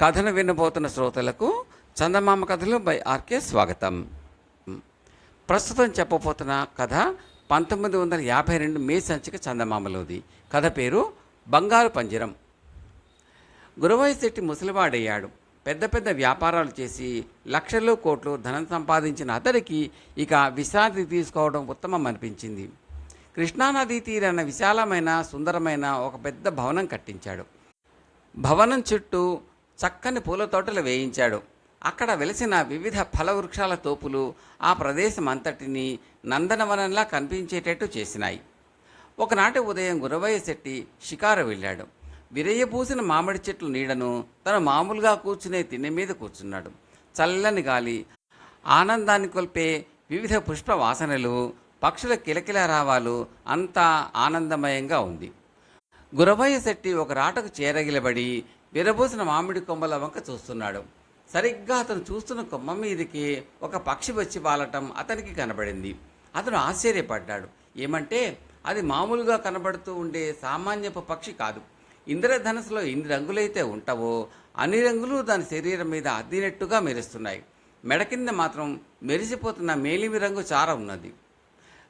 కథను వినబోతున్న శ్రోతలకు చందమామ కథలు బై ఆర్కే స్వాగతం. ప్రస్తుతం చెప్పబోతున్న కథ పంతొమ్మిది వందల యాభై రెండు మే సంచిక చందమామలోది. కథ పేరు బంగారు పంజరం. గురవయ్య శెట్టి ముసలివాడయ్యాడు. పెద్ద పెద్ద వ్యాపారాలు చేసి లక్షలు కోట్లు ధనం సంపాదించిన అతడికి ఇక విశ్రాంతి తీసుకోవడం ఉత్తమం అనిపించింది కృష్ణానదీ తీరాన విశాలమైన సుందరమైన ఒక పెద్ద భవనం కట్టించాడు. భవనం చుట్టూ చక్కని పూల తోటలు వేయించాడు. అక్కడ వెలిసిన వివిధ ఫల వృక్షాల తోపులు ఆ ప్రదేశం అంతటిని నందనవనంలా కనిపించేటట్టు చేసినాయి. ఒకనాటి ఉదయం గురవయ్య శెట్టి షికారు వెళ్ళాడు. విరయ్యపూసిన మామిడి చెట్ల నీడను తను మామూలుగా కూర్చునే తిన్నె మీద కూర్చున్నాడు. చల్లని గాలి ఆనందాన్ని కొల్పే వివిధ పుష్ప వాసనలు పక్షుల కిలకిల రావాలు అంతా ఆనందమయంగా ఉంది. గురవయ్య శెట్టి ఒక రాటకు చేరగిలబడి విరబోసిన మామిడి కొమ్మల వంక చూస్తున్నాడు. సరిగ్గా అతను చూస్తున్న కొమ్మ మీదకి ఒక పక్షి వచ్చి వాలటం అతనికి కనబడింది. అతను ఆశ్చర్యపడ్డాడు. ఏమంటే అది మామూలుగా కనబడుతూ ఉండే సామాన్యపు పక్షి కాదు. ఇంద్రధనస్సులో ఎన్ని రంగులైతే ఉంటావో అన్ని రంగులు దాని శరీరం మీద అద్దినట్టుగా మెరుస్తున్నాయి. మెడ కింద మాత్రం మెరిసిపోతున్న మేలిమి రంగు చార ఉన్నది.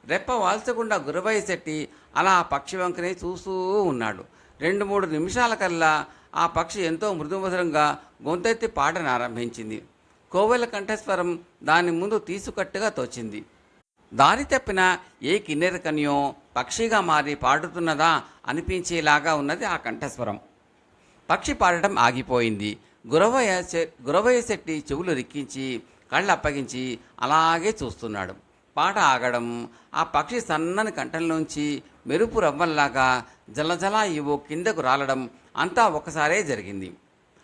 రెప్ప వాల్చకుండా గురవయ్య శెట్టి అలా ఆ పక్షి వంకనే చూస్తూ ఉన్నాడు. రెండు మూడు నిమిషాల కల్లా ఆ పక్షి ఎంతో మృదుమధురంగా గొంతెత్తి పాటను ఆరంభించింది. కోవెల కంఠస్వరం దాని ముందు తీసుకట్టుగా తోచింది. దారి తప్పిన ఏ కిన్నెర కన్యో పక్షిగా మారి పాడుతున్నదా అనిపించేలాగా ఉన్నది ఆ కంఠస్వరం. పక్షి పాడటం ఆగిపోయింది. గురవయ్య గురవయ్య శెట్టి చెవులు రిక్కించి కళ్ళు అప్పగించి అలాగే చూస్తున్నాడు. పాట ఆగడం ఆ పక్షి సన్నని కంఠంలోంచి మెరుపు రవ్వల్లాగా జలజలా ఇవో కిందకు రాలడం అంతా ఒకసారే జరిగింది.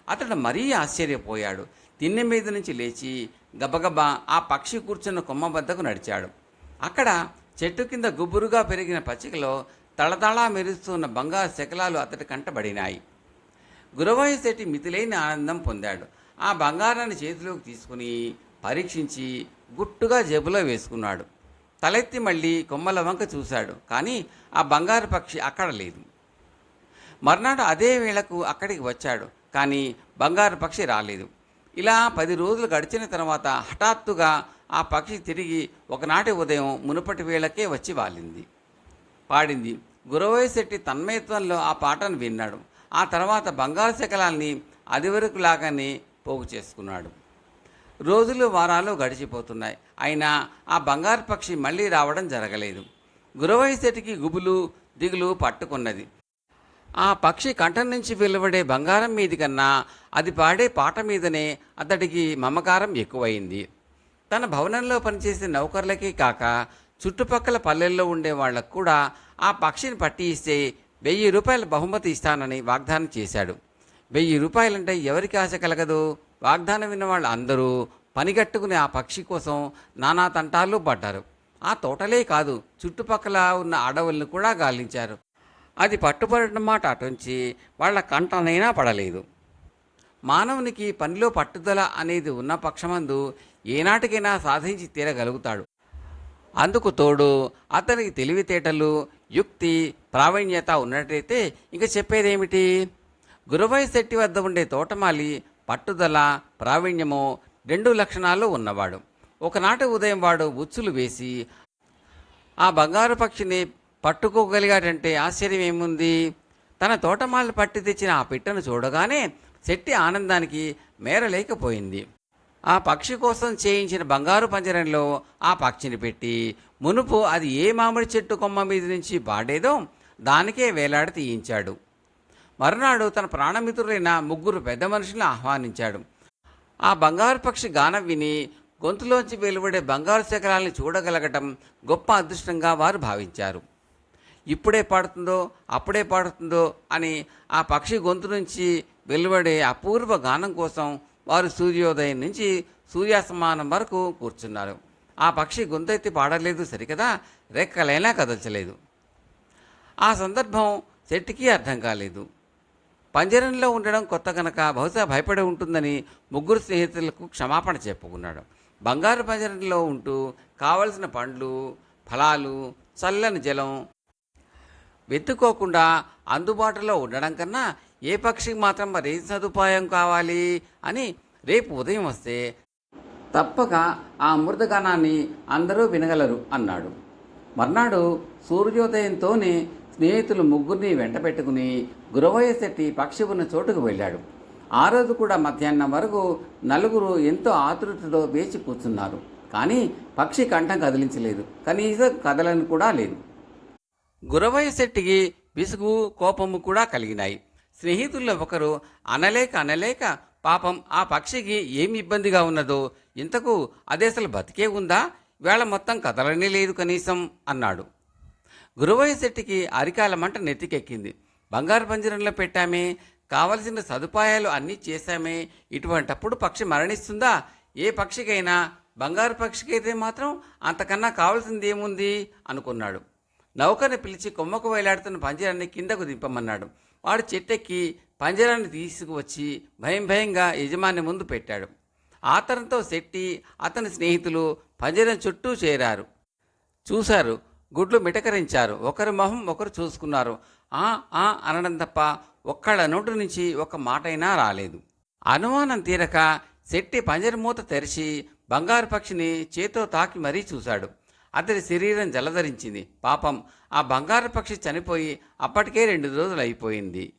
అతడు మరీ ఆశ్చర్యపోయాడు. తిన్నె మీద నుంచి లేచి గబగబా ఆ పక్షి కూర్చున్న కొమ్మ వద్దకు నడిచాడు. అక్కడ చెట్టు కింద గుబురుగా పెరిగిన పచ్చికలో తళతళా మెరుస్తున్న బంగారు శకలాలు అతడి కంటబడినాయి గురవయ్య శెట్టి మితిలైన ఆనందం పొందాడు. ఆ బంగారాన్ని చేతిలోకి తీసుకుని పరీక్షించి గుట్టుగా జేబులో వేసుకున్నాడు. తలెత్తి మళ్ళీ కొమ్మల వంక చూశాడు. కానీ ఆ బంగారు పక్షి అక్కడ లేదు. మర్నాడు అదే వేళకు అక్కడికి వచ్చాడు. కానీ బంగారు పక్షి రాలేదు. ఇలా పది రోజులు గడిచిన తర్వాత హఠాత్తుగా ఆ పక్షి తిరిగి ఒకనాటి ఉదయం మునుపటి వేళకే వచ్చి వాలింది. పాడింది గురవయశెట్టి తన్మయత్వంలో ఆ పాటను విన్నాడు. ఆ తర్వాత బంగారు శకలాల్ని అదివరకు లాగానే పోగు చేసుకున్నాడు. రోజులు వారాలు గడిచిపోతున్నాయి. అయినా ఆ బంగారు పక్షి మళ్ళీ రావడం జరగలేదు. గురవయ్య శెట్టికి గుబులు దిగులు పట్టుకున్నది. ఆ పక్షి కంఠం నుంచి వెలువడే బంగారం మీది కన్నా అది పాడే పాట మీదనే అతడికి మమకారం ఎక్కువైంది. తన భవనంలో పనిచేసే నౌకర్లకే కాక చుట్టుపక్కల పల్లెల్లో ఉండే వాళ్ళకు కూడా ఆ పక్షిని పట్టి ఇస్తే వెయ్యి రూపాయల బహుమతి ఇస్తానని వాగ్దానం చేశాడు. వెయ్యి రూపాయలంటే ఎవరికి ఆశ కలగదు? వాగ్దానం విన్న వాళ్ళు అందరూ పనిగట్టుకుని ఆ పక్షి కోసం నానా తంటాలు పడ్డారు. ఆ తోటలే కాదు చుట్టుపక్కల ఉన్న అడవులను కూడా గాలించారు. అది పట్టుబడటం మాట అటుంచి వాళ్ళ కంటనైనా పడలేదు. మానవునికి పనిలో పట్టుదల అనేది ఉన్న పక్షమందు ఏనాటికైనా సాధించి తీరగలుగుతాడు. అందుకు తోడు అతనికి తెలివితేటలు యుక్తి ప్రావీణ్యత ఉన్నట్టయితే ఇక చెప్పేదేమిటి? గురవయ్య శెట్టి వద్ద ఉండే తోటమాలి పట్టుదల ప్రావీణ్యము రెండు లక్షణాలు ఉన్నవాడు. ఒకనాటి ఉదయం వాడు ఉచ్చులు వేసి ఆ బంగారు పక్షిని పట్టుకోగలిగాడంటే ఆశ్చర్యం ఏముంది? తన తోటమాలు పట్టి తెచ్చిన ఆ పిట్టను చూడగానే శెట్టి ఆనందానికి మేరలేకపోయింది. ఆ పక్షి కోసం చేయించిన బంగారు పంజరంలో ఆ పక్షిని పెట్టి మునుపు అది ఏ మామిడి చెట్టు కొమ్మ మీద నుంచి పాడేదో దానికే వేలాడ తీయించాడు. మరునాడు తన ప్రాణమిత్రులైన ముగ్గురు పెద్ద మనుషులను ఆహ్వానించాడు. ఆ బంగారు పక్షి గానం విని గొంతులోంచి వెలువడే బంగారు శకలాల్ని చూడగలగటం గొప్ప అదృష్టంగా వారు భావించారు. ఇప్పుడే పాడుతుందో అప్పుడే పాడుతుందో అని ఆ పక్షి గొంతు నుంచి వెలువడే అపూర్వ గానం కోసం వారు సూర్యోదయం నుంచి సూర్యాస్తమానం వరకు కూర్చున్నారు. ఆ పక్షి గొంతెత్తి పాడలేదు సరికదా? రెక్కలైనా కదల్చలేదు. ఆ సందర్భం చెట్టుకి అర్థం కాలేదు. పంజరంలో ఉండడం కొత్త కనుక బహుశా భయపడి ఉంటుందని ముగ్గురు స్నేహితులకు క్షమాపణ చెప్పుకున్నాడు. బంగారు పంజరంలో ఉంటూ కావలసిన పండ్లు ఫలాలు చల్లని జలం వెతుక్కోకుండా అందుబాటులో ఉండడం కన్నా ఏ పక్షికి మాత్రం మరి ఏ సదుపాయం కావాలి అని రేపు ఉదయం వస్తే తప్పక ఆ అమృతగానాన్ని అందరూ వినగలరు అన్నాడు. మర్నాడు సూర్యోదయంతోనే స్నేహితులు ముగ్గురిని వెంటబెట్టుకుని గురవయ్య శెట్టి పక్షి ఉన్న చోటుకు వెళ్ళాడు. ఆ రోజు కూడా మధ్యాహ్నం వరకు నలుగురు ఎంతో ఆతృతతో వేచి కూర్చున్నారు. కానీ పక్షి కంఠం కదిలించలేదు. కనీసం కదలని కూడా లేదు. గురవయ్య శెట్టికి విసుగు కోపము కూడా కలిగినాయి. స్నేహితుల్లో ఒకరు అనలేక అనలేక పాపం ఆ పక్షికి ఏమి ఇబ్బందిగా ఉన్నదో ఇంతకు అదే అసలు బతికే ఉందా? వేళ మొత్తం కదలనే లేదు కనీసం అన్నాడు. గురువయ్య శెట్టికి అరికాల మంట నెత్తికెక్కింది. బంగారు పంజరంలో పెట్టామే కావలసిన సదుపాయాలు అన్నీ చేశామే. ఇటువంటప్పుడు పక్షి మరణిస్తుందా? ఏ పక్షికైనా బంగారు పక్షికైతే మాత్రం అంతకన్నా కావాల్సింది ఏముంది అనుకున్నాడు. నౌకని పిలిచి కొమ్మకు వేలాడుతున్న పంజరాన్ని కిందకు దింపమన్నాడు. వాడు చెట్టెక్కి పంజరాన్ని తీసుకువచ్చి భయం భయంగా యజమాని ముందు పెట్టాడు. ఆతరంతో శెట్టి అతని స్నేహితులు పంజరం చుట్టూ చేరారు. చూశారు గుడ్లు మిటకరించారు. ఒకరి మొహం ఒకరు చూసుకున్నారు. ఆ ఆ అనడం తప్ప ఒక్కళ్ళ నోటి నుంచి ఒక మాటైనా రాలేదు. అనుమానం తీరక శెట్టి పంజరమూత తెరిచి బంగారు పక్షిని చేతో తాకి మరీ చూశాడు. అతడి శరీరం జలధరించింది. పాపం ఆ బంగారు పక్షి చనిపోయి అప్పటికే రెండు రోజులు అయిపోయింది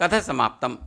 కథ సమాప్తం.